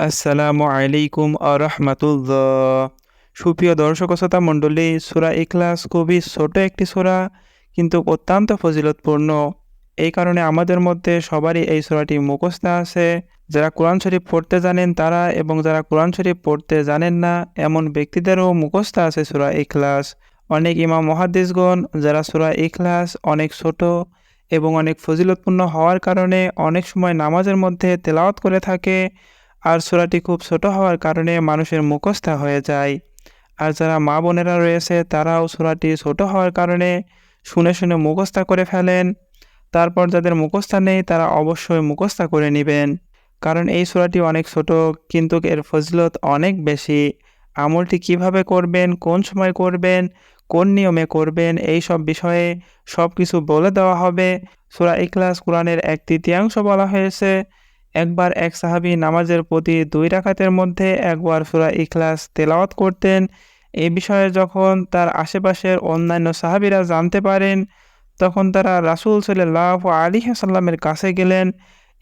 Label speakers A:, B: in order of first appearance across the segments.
A: আসসালামু আলাইকুম আরহামাতুল্লাহ। সুপ্রিয় দর্শক শ্রোতা মণ্ডলী, সুরা ইখলাস খুবই ছোট একটি সুরা, কিন্তু অত্যন্ত ফজিলতপূর্ণ। এই কারণে আমাদের মধ্যে সবারই এই সুরাটি মুখস্থ আছে। যারা কোরআন শরীফ পড়তে জানেন তারা এবং যারা কোরআন শরীফ পড়তে জানেন না, এমন ব্যক্তিদেরও মুখস্থ আছে সুরা ইখলাস। অনেক ইমাম মহাদিসগণ যারা সুরা ইখলাস অনেক ছোট এবং অনেক ফজিলতপূর্ণ হওয়ার কারণে অনেক সময় নামাজের মধ্যে তেলাওয়াত করে থাকে। আর সূরাটি খুব ছোট হওয়ার কারণে মানুষের মুখস্থ হয়ে যায়। আর যারা মা বোনেরা রয়েছে, তারাও সূরাটি ছোট হওয়ার কারণে শুনে শুনে মুখস্থ করে ফেলেন। তারপর যাদের মুখস্থ নেই, তারা অবশ্যই মুখস্থ করে নেবেন। কারণ এই সূরাটি অনেক ছোট, কিন্তু এর ফজিলত অনেক বেশি। আমলটি কীভাবে করবেন, কোন সময় করবেন, কোন নিয়মে করবেন, এই সব বিষয়ে সব কিছু বলে দেওয়া হবে। সূরা ইখলাস, কোরআনের এক তৃতীয়াংশ বলা হয়েছে। একবার এক সাহাবী নামাজের প্রতি দুই রাখাতের মধ্যে একবার সূরা ইখলাস তেলাওয়াত করতেন। এ বিষয়ে যখন তার আশেপাশের অন্যান্য সাহাবিরা জানতে পারেন, তখন তারা রাসূল সাল্লাল্লাহু আলাইহি সাল্লামের কাছে গেলেন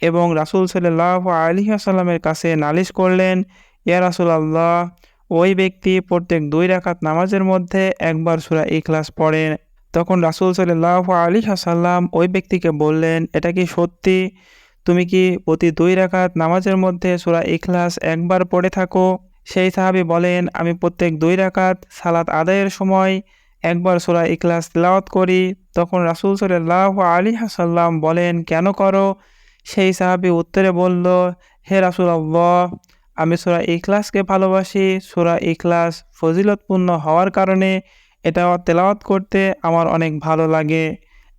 A: এবং রাসূল সাল্লাল্লাহু আলাইহি সাল্লামের কাছে নালিশ করলেন, ইয়া রাসূলুল্লাহ, ওই ব্যক্তি প্রত্যেক দুই রাকাত নামাজের মধ্যে একবার সূরা ইখলাস পড়েন। তখন রাসূল সাল্লাল্লাহু আলী সাল্লাম ওই ব্যক্তিকে বললেন, এটা কি সত্যি? তুমি কি প্রতি দুই রাকাত নামাজের মধ্যে সূরা ইখলাস একবার পড়ে থাকো? সেই সাহাবী বলেন, আমি প্রত্যেক দুই রাকাত সালাত আদায়ের সময় একবার সূরা ইখলাস তিলাওয়াত করি। তখন রাসূল সাল্লাল্লাহু আলী হাসাল্লাম বলেন, কেন করো? সেই সাহাবী উত্তরে বলল, হে রাসূলুল্লাহ, আমি সূরা ইখলাসকে ভালোবাসি। সূরা ইখলাস ফজিলতপূর্ণ হওয়ার কারণে এটা তেলাওয়াত করতে আমার অনেক ভালো লাগে।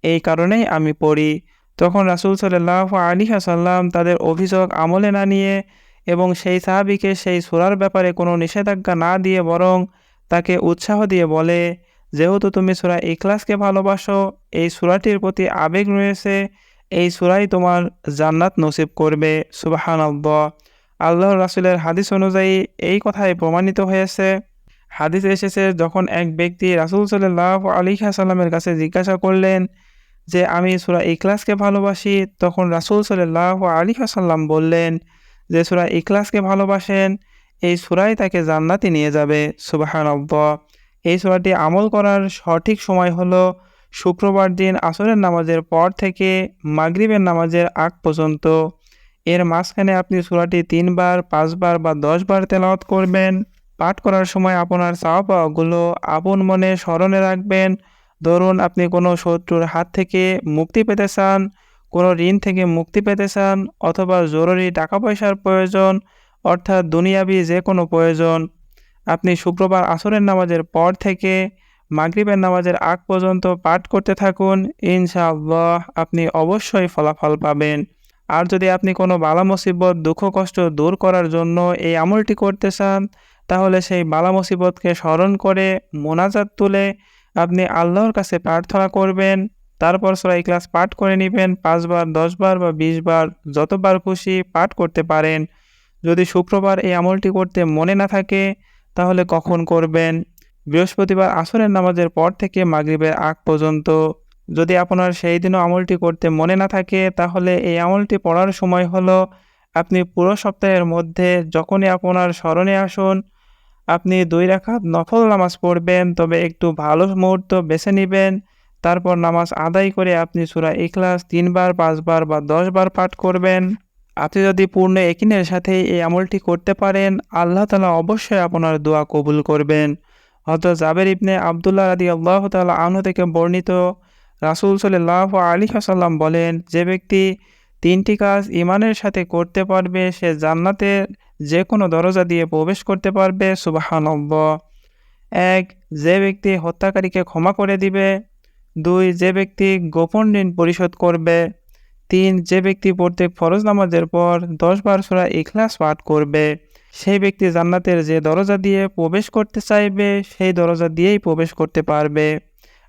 A: এই কারণেই আমি পড়ি। তখন রাসুল সাল্লাহ আলী সাল্লাম তাদের অভিযোগ আমলে না নিয়ে এবং সেই সাহাবিকে সেই সুরার ব্যাপারে কোনো নিষেধাজ্ঞা না দিয়ে বরং তাকে উৎসাহ দিয়ে বলে, যেহেতু তুমি সুরা ইখলাসকে ভালোবাসো, এই সুরাটির প্রতি আবেগ রয়েছে, এই সুরাই তোমার জান্নাত নসিব করবে। সুবাহান আল্লাহ রাসুলের হাদিস অনুযায়ী এই কথাই প্রমাণিত হয়েছে। হাদিস এসেছে, যখন এক ব্যক্তি রাসুল সাল্লাহ আলী সাল্লামের কাছে জিজ্ঞাসা করলেন যে আমি সুরা ইখলাসকে ভালোবাসি, তখন রাসুল সাল্লাহ আলী আসাল্লাম বললেন যে, সুরা ইখলাসকে ভালোবাসেন, এই সুরাই তাকে জান্নাতি নিয়ে যাবে। সুবাহান এই সুরাটি আমল করার সঠিক সময় হলো শুক্রবার দিন আসরের নামাজের পর থেকে মাগরিবের নামাজের আগ পর্যন্ত। এর মাঝখানে আপনি সুরাটি তিনবার, পাঁচবার বা দশবার তেলাওয়াত করবেন। পাঠ করার সময় আপনার চাওয়া পাওয়াগুলো আপন মনে স্মরণে রাখবেন। ধরুন আপনি কোনো শত্রুর হাত থেকে মুক্তি পেতে চান, কোনো ঋণ থেকে মুক্তি পেতে চান অথবা জরুরি টাকা পয়সার প্রয়োজন, অর্থাৎ দুনিয়াবি যে কোনো প্রয়োজন। আপনি শুক্রবার আসরের নামাজের পর থেকে মাগরিবের নামাজের আগ পর্যন্ত পাঠ করতে থাকুন, ইনশাআল্লাহ আপনি অবশ্যই ফলাফল পাবেন। আর যদি আপনি কোনো বালা মুসিবত, দুঃখ, কষ্ট দূর করার জন্য এই আমলটি করতে চান, তাহলে সেই বালা মুসিবতকে স্মরণ করে মোনাজাত তুলে আপনি আল্লাহর কাছে প্রার্থনা করবেন, তারপর সরাই ক্লাস পাঠ করে নেবেন, পাঁচবার, দশবার বা বিশবার, যতবার খুশি পাঠ করতে পারেন। যদি শুক্রবার এই আমলটি করতে মনে না থাকে, তাহলে কখন করবেন? বৃহস্পতিবার আসরের নামাজের পর থেকে মাগরিবের আগ পর্যন্ত। যদি আপনার সেই দিনও আমলটি করতে মনে না থাকে, তাহলে এই আমলটি পড়ার সময় হলো, আপনি পুরো সপ্তাহের মধ্যে যখনই আপনার স্মরণে আসুন আপনি দুই রাখাত নফল নামাজ পড়বেন, তবে একটু ভালো মুহূর্ত বেছে নেবেন। তারপর নামাজ আদায় করে আপনি সুরা ইখলাস তিনবার, পাঁচবার বা দশবার পাঠ করবেন। আপনি যদি পূর্ণ একিনের সাথে এই আমলটি করতে পারেন, আল্লাহ তালা অবশ্যই আপনার দোয়া কবুল করবেন। হয়তো জাবের ইবনে আবদুল্লাহ রাদি আল্লাহ তালা আনু থেকে বর্ণিত রাসুল সাল্লাহ আলী হাসাল্লাম বলেন, যে ব্যক্তি তিনটি কাজ ইমানের সাথে করতে পারবে, সে জান্নাতের যে কোনো দরজা দিয়ে প্রবেশ করতে পারবে সুবাহানব্ব এক, যে ব্যক্তি হত্যাকারীকে ক্ষমা করে দিবে। দুই, যে ব্যক্তি গোপন ঋণ পরিশোধ করবে। তিন, যে ব্যক্তি প্রত্যেক ফরজ নামাজের পর দশ বার সোরা ইখলাস পাঠ করবে, সেই ব্যক্তি জান্নাতের যে দরজা দিয়ে প্রবেশ করতে চাইবে, সেই দরজা দিয়েই প্রবেশ করতে পারবে।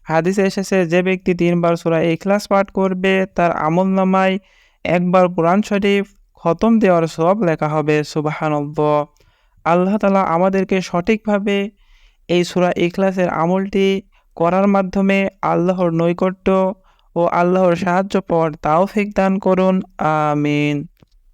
A: হাদিসে এসেছে, যে ব্যক্তি তিনবার সোরা ইখলাস পাঠ করবে, তার আমল নামায় একবার কোরআন শরীফ খতম দেওয়ার সব লেখা হবে সুবাহানব্ব আল্লাহ তালা আমাদেরকে সঠিকভাবে এই সুরা ইখলাসের আমলটি করার মাধ্যমে আল্লাহর নৈকট্য ও আল্লাহর সাহায্য পর তাও দান করুন, আমিন।